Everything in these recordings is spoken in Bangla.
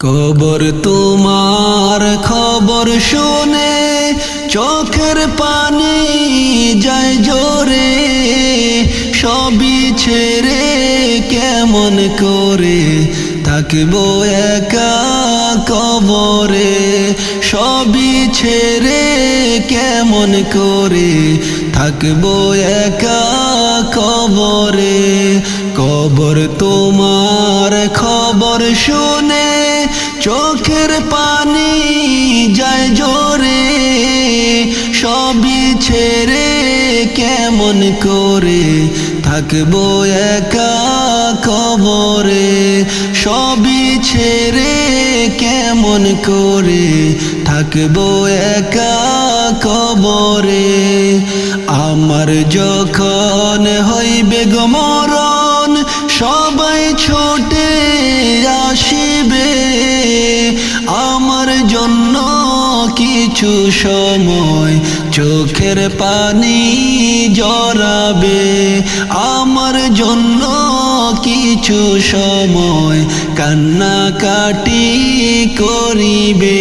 কবর তোমার খবর শুনে চোখের পানি যায় জোরে, সবই ছেড়ে কেমন করে থাকব একা কবরে, সবই ছেড়ে কেমন করে থাকব একা কবরে। কবর তোমার খবর শুনে চোখের পানি যায় জোরে, সবই ছেড়ে কেমন করে থাকব একা কবরে? সবই ছেড়ে কেমন করে থাকব একা কবরে? আমার যখন হইবে গমরণ সবাই ছোটে আমার জন্য কিছু সময় চোখের পানি জড়াবে। আমার জন্য কিছু সময় কান্নাকাটি করিবে।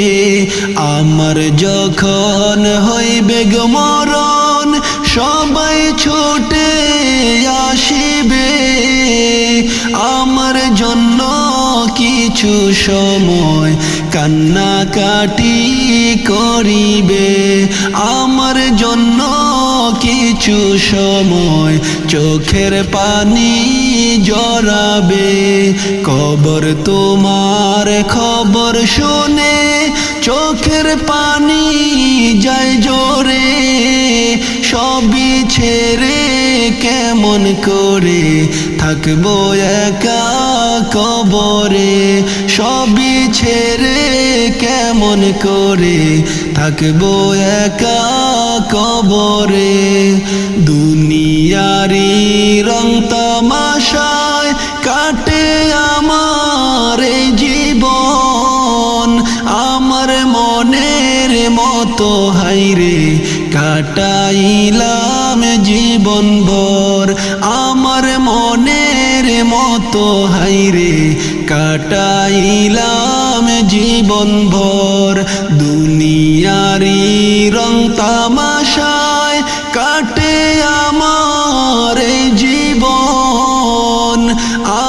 আমার যখন হইবে গমরণ সবাই ছোটে আসিবে। আমার জন্য কিছু সময় কান্নাকাটি করিবে। আমার জন্য কিছু সময় চোখের পানি জড়াবে। কবর তোমার খবর শুনে চোখের পানি যায় জোরে। সবই ছেড়ে কেমন করে থাকব একা কবরে, সবই ছেড়ে কেমন করে? থাকব একা কবরে দুনিয়ারি রং তামাশায় কাটে আমার জীবন। আমার মনের মতো হাইরে কাটাইলাম জীবন ভর। আমার মনের মতো হাইরে কাটাইলাম জীবন ভর। দুনিয়ারি রং তামাশায় কাটে আমার জীবন।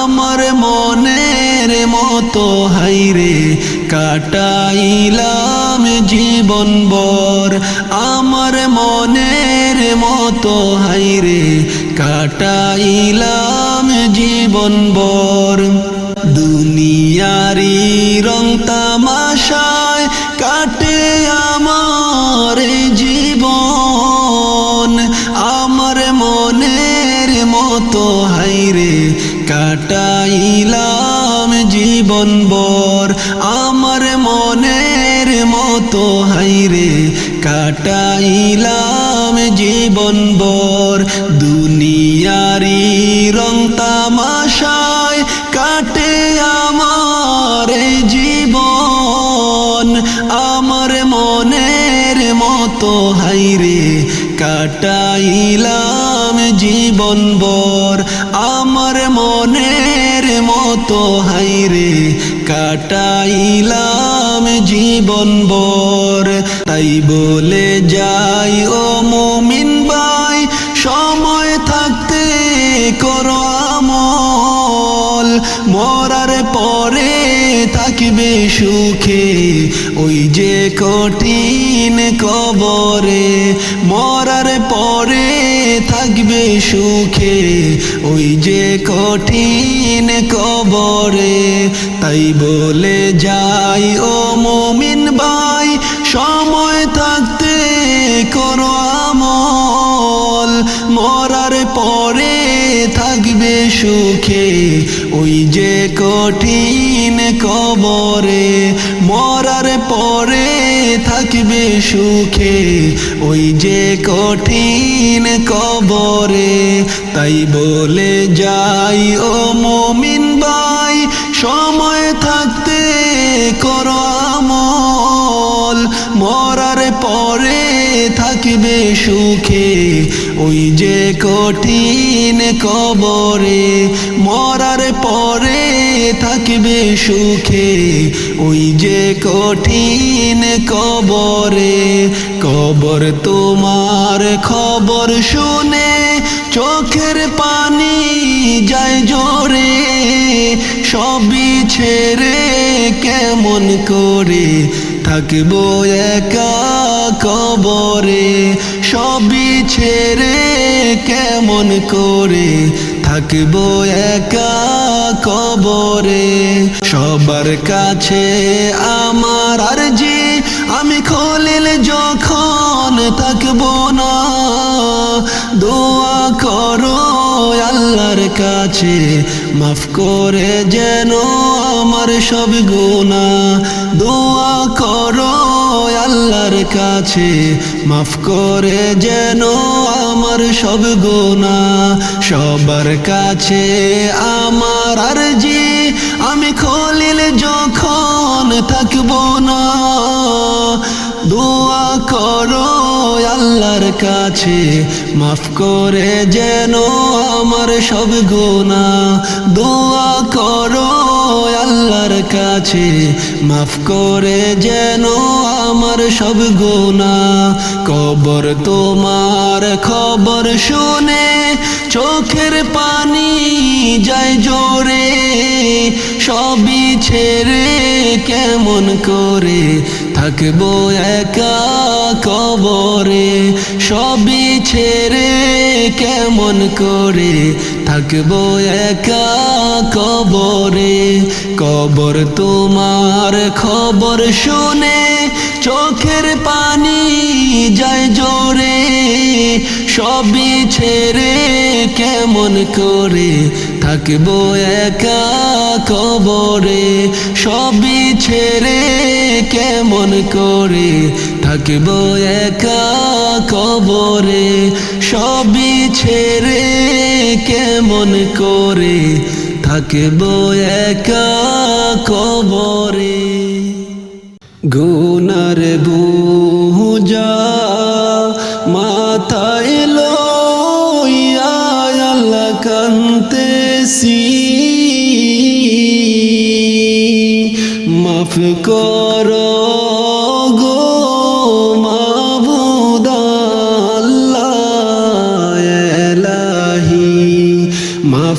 আমার মনের মতো হাইরে কাটাইলাম জীবন বর আমার মনের মতো হাইরে কাটাইলাম জীবন বর দুনিয়ারি রং তামাশায় কাটে আমার জীবন। আমার মনের মতো হাইরে কাটাইলাম জীবন বর আমার মনের মতো হাইরে কাটাইলাম জীবন বর দুনিয়ারি রং তামাশায় কাটে আমার জীবন। আমার মনের মতো হাইরে কাটাইলাম জীবন বর আমার মনের মতো হাইরে কাটাইলাম জীবন বর তাই বলে যাই, ও মুমিন ভাই, সময় থাকতে করো আমল। মরার পরে থাকবে সুখে ওই যে কঠিন কবরে, মরার পরে থাকবে সুখে ওই যে কঠিন কবরে। তাই বলে যাই, ও মমিন ভাই, সময় থাকতে করো আমল, মরার পরে থাকবে সুখে। ওই যে কঠিন কবরে মরার পরে থাকবে সুখে। ওই যে কঠিন কবরে তাই বলে যাই, ও মমিন ভাই, সময় থাকতে করো পরে থাকবে সুখে, ওই যে কঠিন কবরে মরার পরে থাকবে সুখে, ওই যে কঠিন কবরে কবর তোমার খবর শুনে চোখের পানি যায় জোরে, সবই ছেড়ে কেমন করে থাকব একা কবরে, সবই ছেড়ে কেমন করে থাকব একা কবরে? সবার কাছে আমার আরজি, আমি খলিল যখন থাকব না, দোয়া করো আল্লাহর কাছে, মাফ করে যেন আমার সব গোনা দোয়া করো আল্লাহর কাছে, মাফ করে যেন আমার সব গোনা সবার কাছে আমার আরজি, আমি খলিল যখন থাকব না। দোয়া করো আল্লাহর কাছে মাফ করে যেন আমার সব গুণা দোয়া করো আল্লাহর কাছে। মাফ করে যেন আমার সব গুণা কবর তোমার খবর শুনে চোখের পানি যায় জোরে, সবই ছেড়ে কেমন করে থাকব একা কবরে? সবই ছেড়ে কেমন করে থাকব একা কবরে? কবর তোমার খবর শুনে চোখের পানি যায় জোরে। সবই ছেড়ে কেমন করে থাকব একা কবরে? সবই ছেড়ে কেমন করে থাকব একা কবরে, সবই ছেড়ে কেমন করে? থাকব একা কবরে। গুনার বুঝা মাথায় লইয়া আল্লাহ কান্তেছি মাফ কর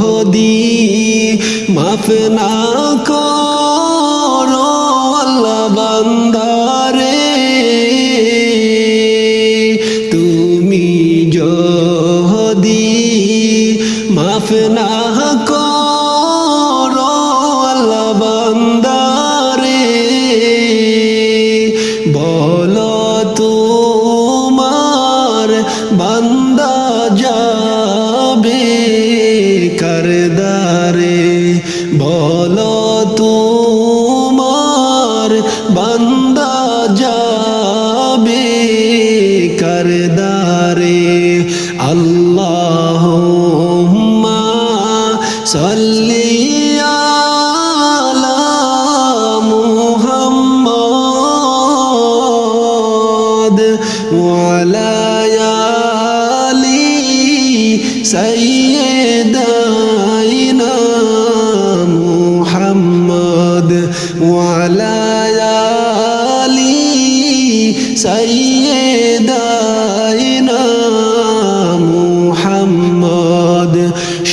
যদি মাফ না করো বান্দা যাবে করদারে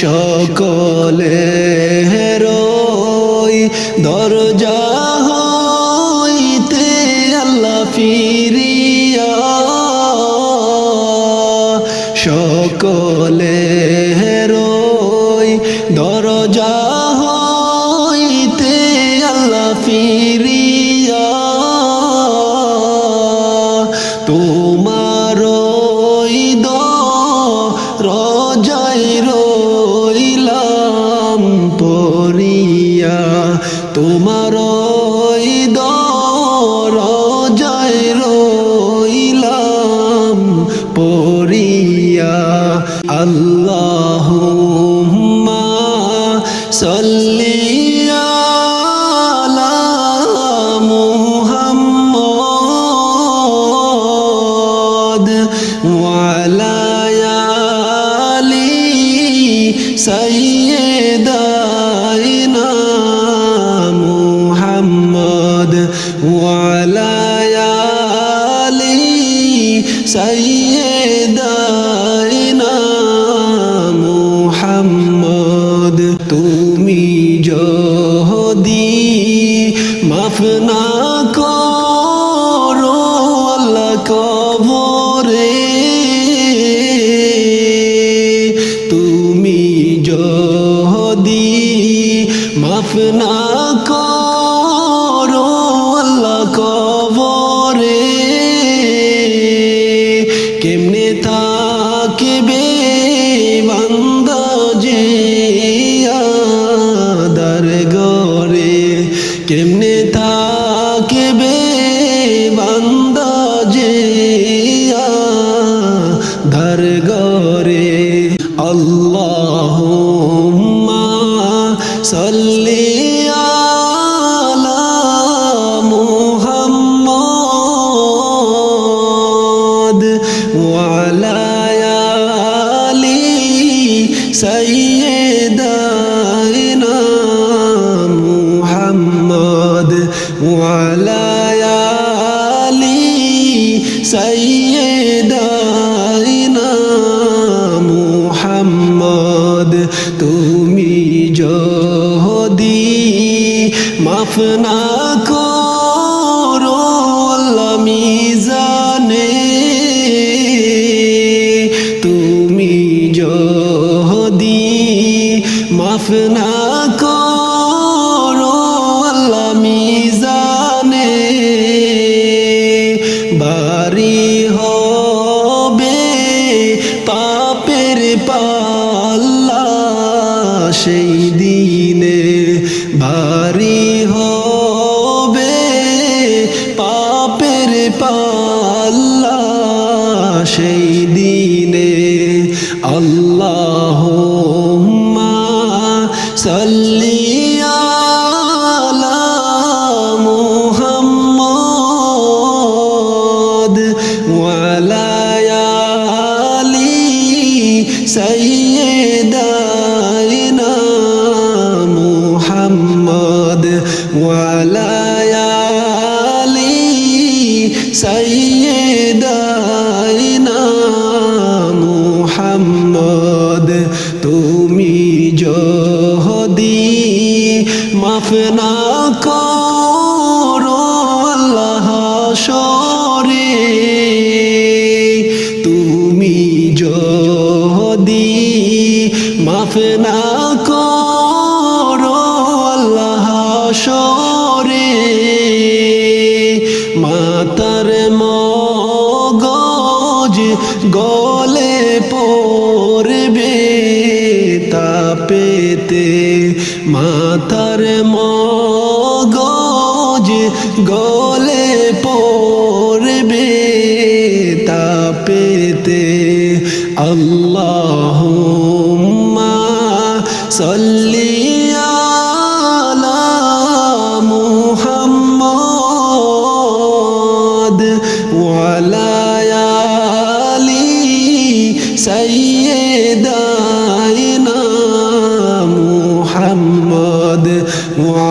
সকলে রই দরজা হইতে আল্লাহ ফিরিয়া। সকলে তোমার সৈয়দাইনা মুহাম্মদ তুমি যদি মাফ না করো কবরে তুমি যদি মাফ না কেমনে থাকে বে সৈয়দাইনা মুহাম্মদ তুমি যদি মাফনা পাল্লা সেই দিনে ওয়ালায়ালি সাইয়েদাইনা মুহাম্মদ তুমি যদি মাফ গলে পড়বে তাপেতে। মাতার মগজ গলে পড়বে তাপেতে। আল্লাহ Whoa.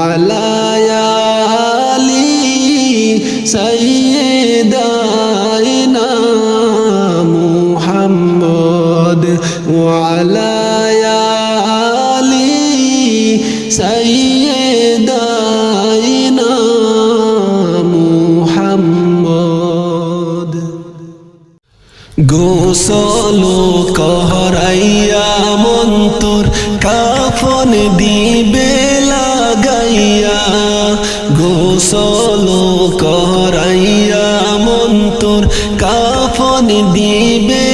কাফন দিবে।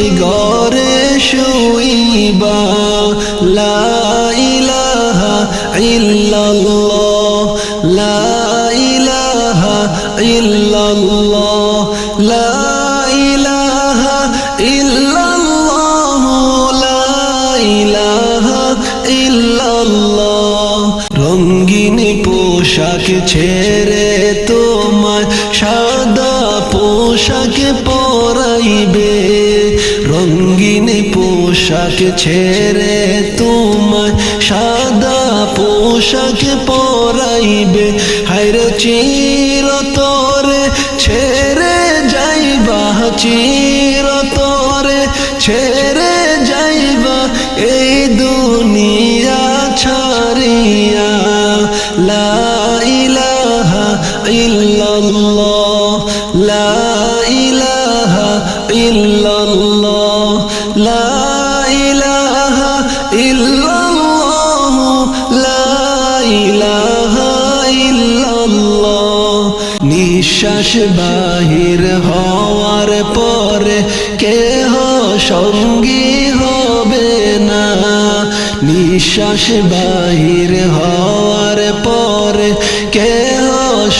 মাটির ঘরে শুইবা, লা ইলাহা ইল্লাল্লাহ, লা ইলাহা ইল্লাল্লাহ, লা ইলাহা ইল্লাল্লাহ, লা রঙ্গিন পোশাক ছেড়ে তোমায়, সাদা পোশাক পরাইবে। পোশাক ছেড়ে তোমায় সাদা পোশাক পরাইবে। হায়রে চির তরে ছেড়ে যাইবা চির তরে ছেড়ে যাইবা, এই দুনিয়া ছাড়িয়া নিঃশ্বাস বাহির হওয়ার পরে কেহ সঙ্গী হবে না। নিঃশ্বাস বাহির হওয়ার পরে কেহ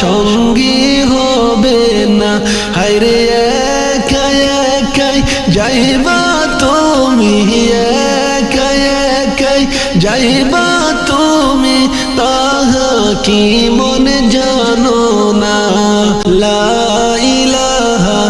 সঙ্গী হবে না। হাইরে একাই একাই যাইবা মনে জানো না? লা ইলাহা